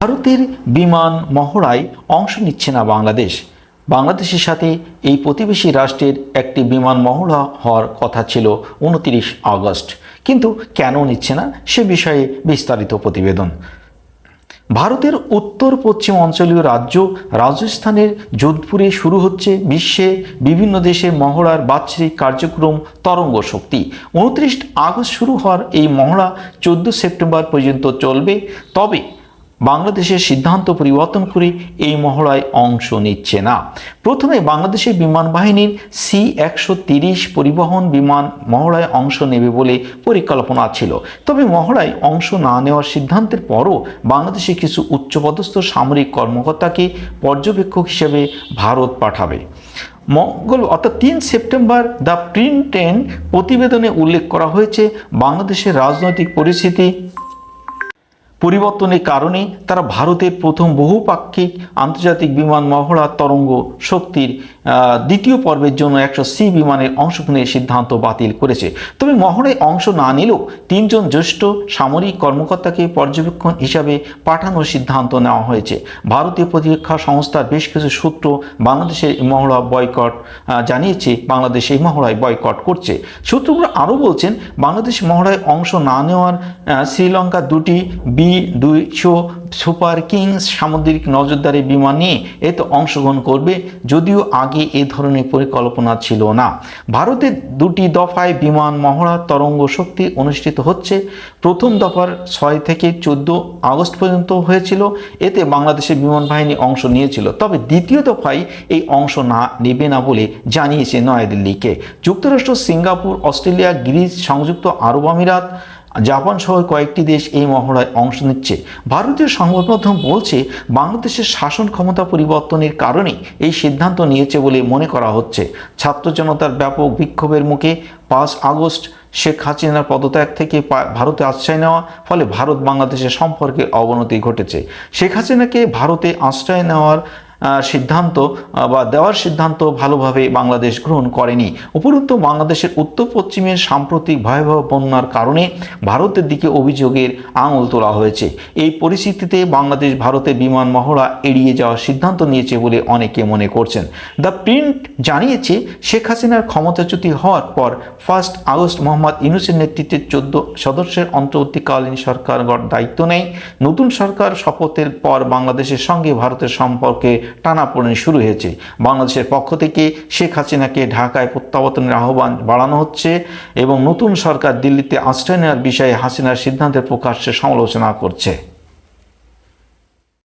ভারতের বিমান মহড়ায় অংশ নিচ্ছে না বাংলাদেশ। বাংলাদেশের সাথে এই প্রতিবেশী রাষ্ট্রের একটি বিমান মহড়া হওয়ার কথা ছিল উনতিরিশ আগস্ট। কিন্তু কেন নিচ্ছে না সে বিষয়ে বিস্তারিত প্রতিবেদন। ভারতের উত্তর পশ্চিম অঞ্চলীয় রাজ্য রাজস্থানের যোধপুরে শুরু হচ্ছে বিশ্বে বিভিন্ন দেশে মহড়ার বাৎসরিক কার্যক্রম তরঙ্গ শক্তি। উনত্রিশ আগস্ট শুরু হওয়ার এই মহড়া চোদ্দ সেপ্টেম্বর পর্যন্ত চলবে। তবে বাংলাদেশের সিদ্ধান্ত পরিবর্তন করে এই মহড়ায় অংশ নিচ্ছে না। প্রথমে বাংলাদেশের বিমান বাহিনীর সি একশো পরিবহন বিমান মহড়ায় অংশ নেবে বলে পরিকল্পনা ছিল। তবে মহড়ায় অংশ না নেওয়ার সিদ্ধান্তের পরও বাংলাদেশে কিছু উচ্চপদস্থ সামরিক কর্মকর্তাকে পর্যবেক্ষক হিসেবে ভারত পাঠাবে। মঙ্গল অর্থাৎ তিন সেপ্টেম্বর দ্য প্রিন্ট প্রতিবেদনে উল্লেখ করা হয়েছে, বাংলাদেশের রাজনৈতিক পরিস্থিতি পরিবর্তনের কারণে তারা ভারতের প্রথম বহুপাক্ষিক আন্তর্জাতিক বিমান মহড়া তরঙ্গ শক্তির দ্বিতীয় পর্বের জন্য একশো সি বিমানের অংশগ্রহণের সিদ্ধান্ত বাতিল করেছে। তবে মহড়ায় অংশ না নিলেও তিনজন জ্যেষ্ঠ সামরিক কর্মকর্তাকে পর্যবেক্ষণ হিসাবে পাঠানোর সিদ্ধান্ত নেওয়া হয়েছে। ভারতীয় প্রতিরক্ষা সংস্থার বেশ কিছু সূত্র বাংলাদেশের মহড়া বয়কট জানিয়েছে, বাংলাদেশ এই মহড়ায় বয়কট করছে। সূত্রগুলো আরও বলছেন, বাংলাদেশ মহড়ায় অংশ না নেওয়ার শ্রীলঙ্কা দুটি বি দুইশো সুপার কিংস সামুদ্রিক নজরদারি বিমান নিয়ে এতে অংশগ্রহণ করবে, যদিও আগে এ ধরনের পরিকল্পনা ছিল না। ভারতের দুটি দফায় বিমান মহড়া তরঙ্গ শক্তি অনুষ্ঠিত হচ্ছে। প্রথম দফার ছয় থেকে চোদ্দ আগস্ট পর্যন্ত হয়েছিল। এতে বাংলাদেশের বিমান বাহিনী অংশ নিয়েছিল। তবে দ্বিতীয় দফায় এই অংশ না নেবে না বলে জানিয়েছে নয়াদিল্লিকে। যুক্তরাষ্ট্র, সিঙ্গাপুর, অস্ট্রেলিয়া, গ্রিস, সংযুক্ত আরব আমিরাত জাপান সহ কয়েকটি দেশ এই মহড়ায় অংশ নিচ্ছে। ভারতীয় সংবাদ মাধ্যম বলছে, বাংলাদেশের শাসন ক্ষমতা পরিবর্তনের কারণে এই সিদ্ধান্ত নিয়েছে বলে মনে করা হচ্ছে। ছাত্র জনতার ব্যাপক বিক্ষোভের মুখে পাঁচ আগস্ট শেখ হাসিনার পদত্যাগ থেকে ভারতে আশ্রয় নেওয়া, ফলে ভারত বাংলাদেশের সম্পর্কে অবনতি ঘটেছে। শেখ হাসিনাকে ভারতে আশ্রয় নেওয়ার সিদ্ধান্ত বা দেওয়ার সিদ্ধান্ত ভালোভাবে বাংলাদেশ গ্রহণ করেনি। উপরন্তু বাংলাদেশের উত্তর পশ্চিমের সাম্প্রতিক ভয়াবহ বন্যার কারণে ভারতের দিকে অভিযোগের আঙুল তোলা হয়েছে। এই পরিস্থিতিতে বাংলাদেশ ভারতের বিমান মহড়া এড়িয়ে যাওয়ার সিদ্ধান্ত নিয়েছে বলে অনেকে মনে করছেন। দ্য প্রিন্ট জানিয়েছে, শেখ হাসিনার ক্ষমতাচ্যুতি হওয়ার পর ফার্স্ট আগস্ট মোহাম্মদ ইউনুসের নেতৃত্বে চোদ্দ সদস্যের অন্তর্বর্তীকালীন সরকার দায়িত্ব নেয়। নতুন সরকার শপথের পর বাংলাদেশের সঙ্গে ভারতের সম্পর্কে টানাপোড়েন শুরু হয়েছে। বাংলাদেশের পক্ষ থেকে শেখ হাসিনাকে ঢাকায় প্রত্যাবর্তনের আহ্বান বাড়ানো হচ্ছে এবং নতুন সরকার দিল্লিতে আশ্রয় নেওয়ার বিষয়ে হাসিনার সিদ্ধান্তের প্রকাশ্যে সমালোচনা করছে।